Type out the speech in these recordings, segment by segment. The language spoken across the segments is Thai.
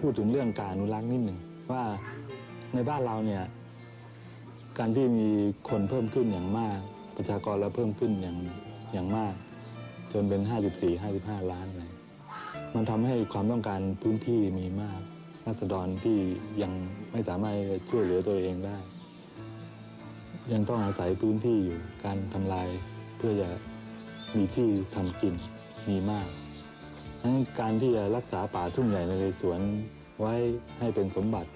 พูดถึงเรื่องการอนุรักษ์นิดหนึ่งว่าในบ้านเราเนี่ยการที่มีคนเพิ่มขึ้นอย่างมาก ประชากรเราเพิ่มขึ้นอย่างอย่างมาก จนเป็น 54 55 ล้านเลยมันทำให้ความต้องการพื้นที่มีมากรัษฎรที่ยังไม่สามารถช่วยเหลือตัวเองได้ ยังต้องอาศัยพื้นที่อยู่การทำลายเพื่อจะมีที่ทำกินมีมาก การที่จะรักษาป่าทุ่งใหญ่ในเรสวนไว้ให้เป็นสมบัติ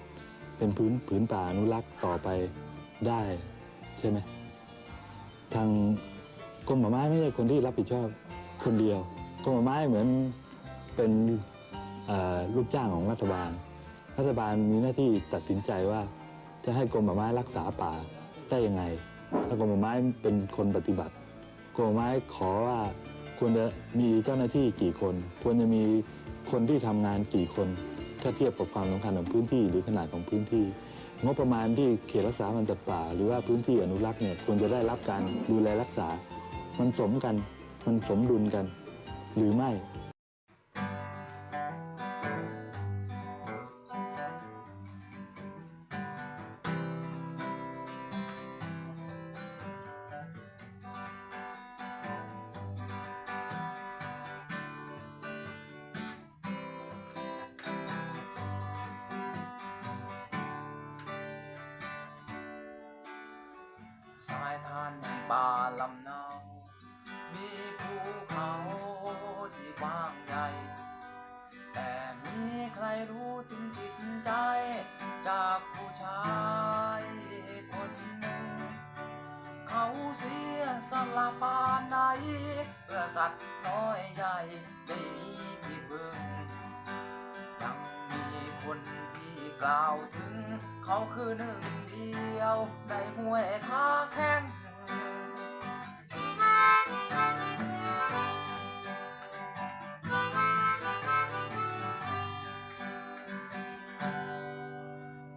เป็นพื้นผืนป่าอนุรักษ์ต่อไปได้ใช่ไหมทางกรมป่าไม้ไม่ใช่คนที่รับผิดชอบคนเดียวกรมป่าไม้เหมือนเป็นลูกจ้างของรัฐบาล รัฐบาลมีหน้าที่ตัดสินใจว่า จะให้กรมป่าไม้รักษาป่าได้ยังไงถ้ากรมป่าไม้เป็นคนปฏิบัติกรมป่าไม้ขอว่า ควรจะมีเจ้าหน้าที่กี่คน ควรจะมีคนที่ทำงานกี่คน ถ้าเทียบกับความสำคัญของพื้นที่หรือขนาดของพื้นที่ งบประมาณที่เขตรักษาพันธุ์สัตว์ป่า หรือว่าพื้นที่อนุรักษ์เนี่ยควรจะได้รับการดูแลรักษา มันสมกัน มันสมดุลกัน หรือไม่ สายทานแห่งป่าลำเนา มีภูเขาที่กว้างใหญ่ แต่มีใครรู้ถึงจิตใจ จากผู้ชายคนหนึ่ง เขาเสียสละปานใดเพื่อสัตว์น้อยใหญ่ได้มีที่พึ่งยังมีคน กล่าวถึง เขาคือหนึ่งเดียวในห้วยค้าแข้ง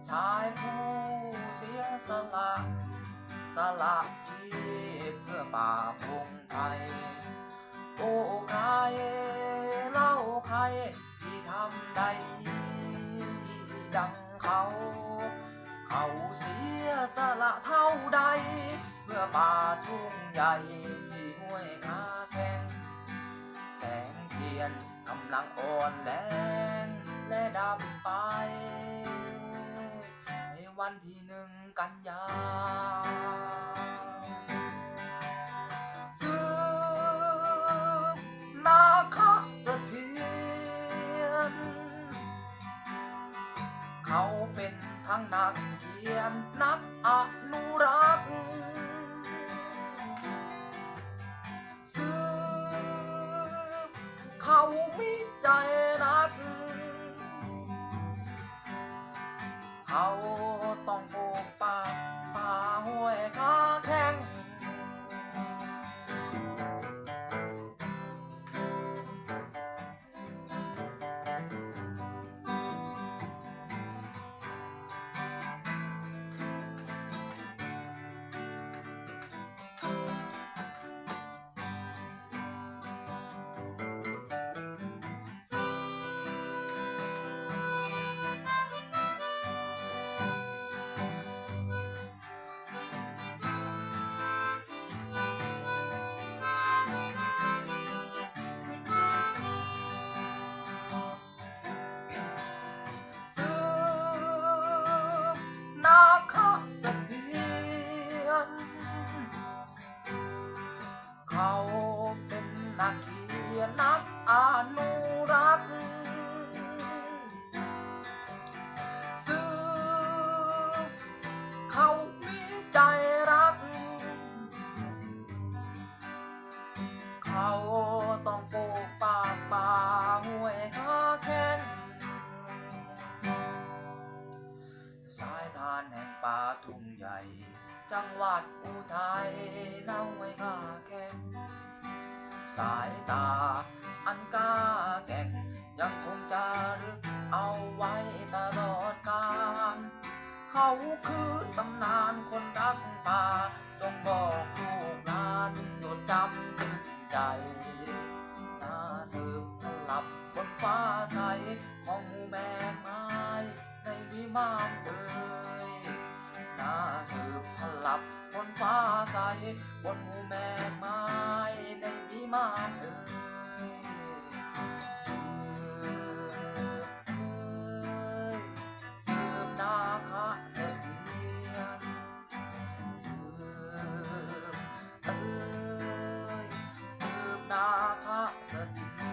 ชายผู้เสียสละสละชีพเพื่อป่าพงไทย โอ้ใครเล่าใครที่ทำได้ดี จังเขา เขาเสียสละเท่าใด เพื่อป่าทุ่งใหญ่ที่ห้วยคาแข็งแสงเทียนกำลังอ่อนแรงและดับไป ในวันที่หนึ่งกันยา เขาเป็นทั้งนักเขียนนักอนุรักษ์สืบเขามีใจรัก เขาต้องปลูก นักเขียนนักอนุรักษ์สืบเขามีใจรัก เขาต้องปลูกป่าป่าห้วยค้าแข้งสายทานแห่งป่าทุ่งใหญ่ จังหวัดอุทัยเล่าไว้ข้าแก่ง สายตา อันกล้าแก่งยังคงจะรึกเอาไว้ตลอดกาลเขาคือตำนานคนรักป่า จงบอกลูกหลานจดจำตึกใจน่าสืบลับบนฟ้าใสของหมู่แมกไม้ในวิมานเอ่ยน่าสืบพลับบนฟ้าใสบนหมู่แม่ไม้ในวิ มานเอ่ยสืบเอ่ยสืบนาคเสถียรสืบเอ่ยสืบนาคเสถีย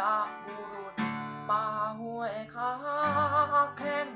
ระบุรุษป่าห้วยขาแข้ง